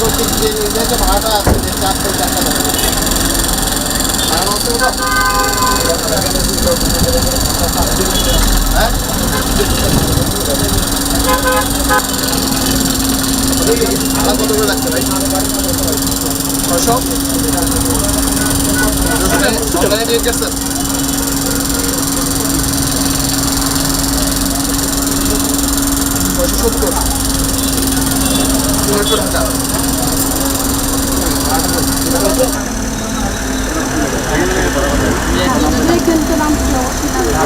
করছি যে যে ভাড়াটা আছে যে চারটে চারটা দেবে ভাড়া কত করে লাগছে ভাই ছশো অনলাইনে দিয়ে গেছেন ছয়শো সত্তর। ছয়শো টাকা কিন্তু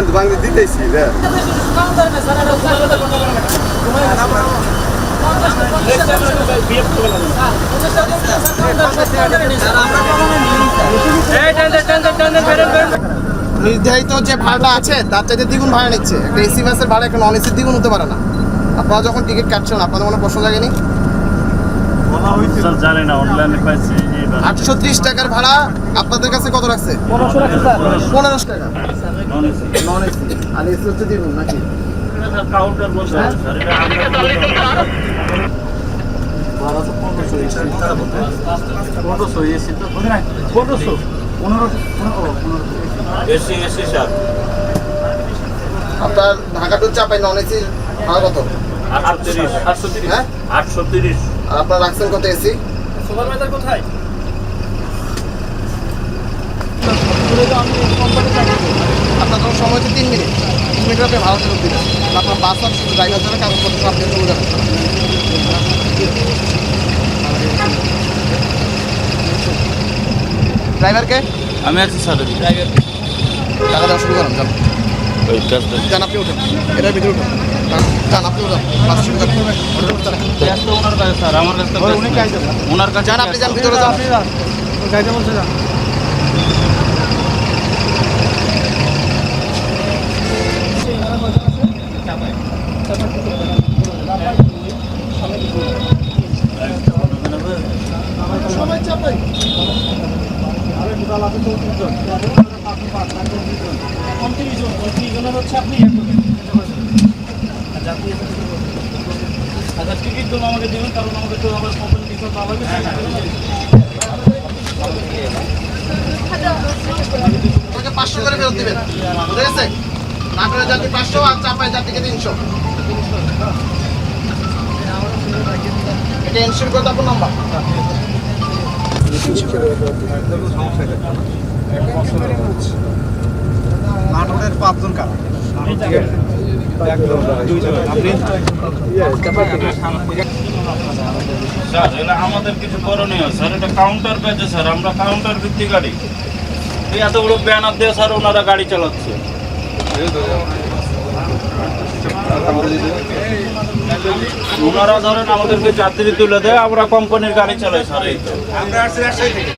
দেন বাংলা দিতেছি নির্ধারিত যে ভাড়াটা আছে তার চাইতে দ্বিগুণ ভাড়া নিচ্ছে। একটা এসি বাসের ভাড়া একটা নন এসির দ্বিগুণ হতে পারে না। আপনারা যখন টিকিট কাটছেন আপনাদের মনে প্রশ্ন জাগেনি আটশো ত্রিশ টাকার ভাড়া আপনাদের কাছে কত রাখছে পনেরোশো টাকা। নন এসি আর এসি হচ্ছে দ্বিগুণ নাকি? কাউন্টার বলতে হবে স্যার এটা আমরা পনেরোশো এসি। তো? পনেরোশো? এসি। AC sir. আপনার ঢাকা টু চাপাই নন এসির ভাড়া কত? আটশো তিরিশ তিরিশ হ্যাঁ? আটশো তিরিশ আর আপনার রাখছেন কত এসি? কোথায়? আপনার তখন সময় হচ্ছে তিন মিনিট। তিন মিনিট আপনি ভাড়া ফেরত দিবেন। আপনার বাস আর ড্রাইভার যারা কাগজপত্র সব আপনি চলে যাবেন। ড্রাইভারকে আমি আছি স্যার টাকা দেওয়া শুরু করেন যান। ওই কাজটা যান আপনি উঠেন। এটার ভিতরে উঠেন। যান, যান আপনি উঠেন। বাস শুরু করেন ওটার ভিতরে যান। ক্যাশ তো ওনার কাছে স্যার। আমার কাছে। ওনার কাছে যান আপনি যান ভিতরে যান। আচ্ছা টিকিটগুলো আমাকে দিবেন কারণ আমাকে তো আবার কোম্পানি টিকিট পাওয়া যাবে আপনাকে পাঁচশো করে ফেরত দিবেন। বুঝে গেছে যাত্রী পাঁচশো আর চাপাই যাত্রীকে তিনশো। এটা করতে আপনার নাম্বার। নাটোরের পাঁচজন কারা? স্যার এটা আমাদের কিছু করণীয় স্যার এটা কাউন্টার পেয়েছে স্যার আমরা কাউন্টার ভিত্তি গাড়ি। এই এত বড় ব্যানার দিয়ে স্যার ওনারা গাড়ি চালাচ্ছে। ওনারা ধরেন আমাদেরকে যাত্রী তুলে দেয় আমরা কোম্পানির গাড়ি চালাই স্যার তো।